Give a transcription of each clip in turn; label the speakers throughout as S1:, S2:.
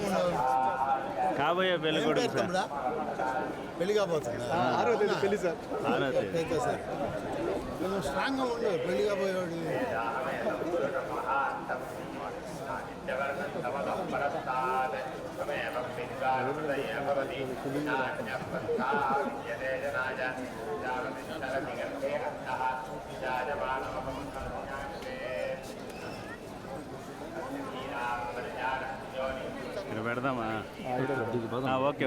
S1: ఉండవు
S2: కాబోయే పెళ్లి
S1: ఏం
S2: కొడుకు
S1: పేరు
S2: సార్
S1: తమ్ముడా పెళ్లి కాబోతుందా
S3: ఆరో తేదీ పెళ్లి సార్
S2: ఆరో తేదీ.
S1: అయితే సార్ కొంచెం స్ట్రాంగ్గా ఉండు పెళ్లి కాబోయేవాడు
S2: పెడదామా ఆ, okay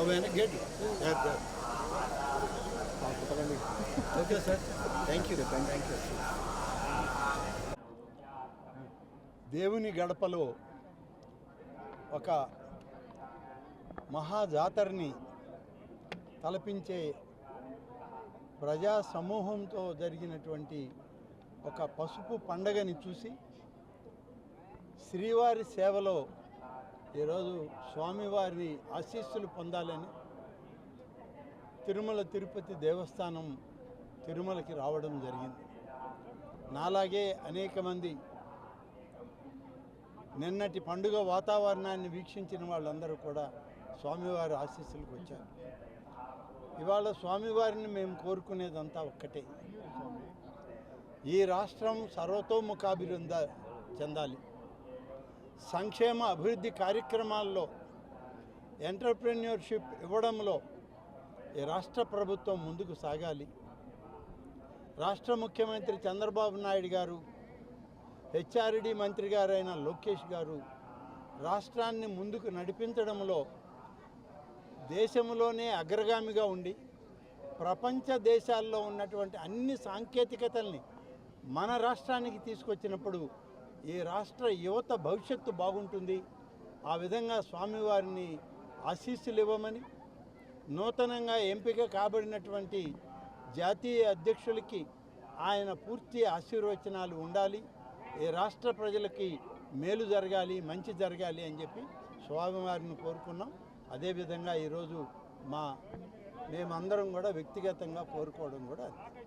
S2: Okay
S1: gate okay sir thank you thank you దేవుని గడపలో ఒక మహాజాతరని తలపించే ప్రజా సమూహంతో జరిగినటువంటి ఒక పసుపు పండగని చూసి శ్రీవారి సేవలో ఈరోజు స్వామివారిని ఆశీస్సులు పొందాలని తిరుమల తిరుపతి దేవస్థానం తిరుమలకి రావడం జరిగింది. నాలాగే అనేక మంది నిన్నటి పండుగ వాతావరణాన్ని వీక్షించిన వాళ్ళందరూ కూడా స్వామివారి ఆశీస్సులకు వచ్చారు. ఇవాళ స్వామివారిని మేము కోరుకునేదంతా ఒక్కటే. ఈ రాష్ట్రం సర్వతోముఖాభివృద్ధి చెందాలి. సంక్షేమ అభివృద్ధి కార్యక్రమాల్లో ఎంటర్ప్రెన్యూర్షిప్ ఇవ్వడంలో ఈ రాష్ట్ర ప్రభుత్వం ముందుకు సాగాలి. రాష్ట్ర ముఖ్యమంత్రి చంద్రబాబు నాయుడు గారు హెచ్ఆర్డి మంత్రి గారైన లోకేష్ గారు రాష్ట్రాన్ని ముందుకు నడిపించడంలో దేశంలోనే అగ్రగామిగా ఉండి ప్రపంచ దేశాల్లో ఉన్నటువంటి అన్ని సాంకేతికతల్ని మన రాష్ట్రానికి తీసుకొచ్చినప్పుడు ఈ రాష్ట్ర యువత భవిష్యత్తు బాగుంటుంది. ఆ విధంగా స్వామివారిని ఆశీస్సులు ఇవ్వమని నూతనంగా ఎంపిక కాబడినటువంటి జాతీయ అధ్యక్షులకి ఆయన పూర్తి ఆశీర్వచనాలు ఉండాలి. ఈ రాష్ట్ర ప్రజలకి మేలు జరగాలి మంచి జరగాలి అని చెప్పి స్వామివారిని కోరుకున్నాం. అదేవిధంగా ఈరోజు మా మేమందరం కూడా వ్యక్తిగతంగా కోరుకోవడం కూడా అంతే.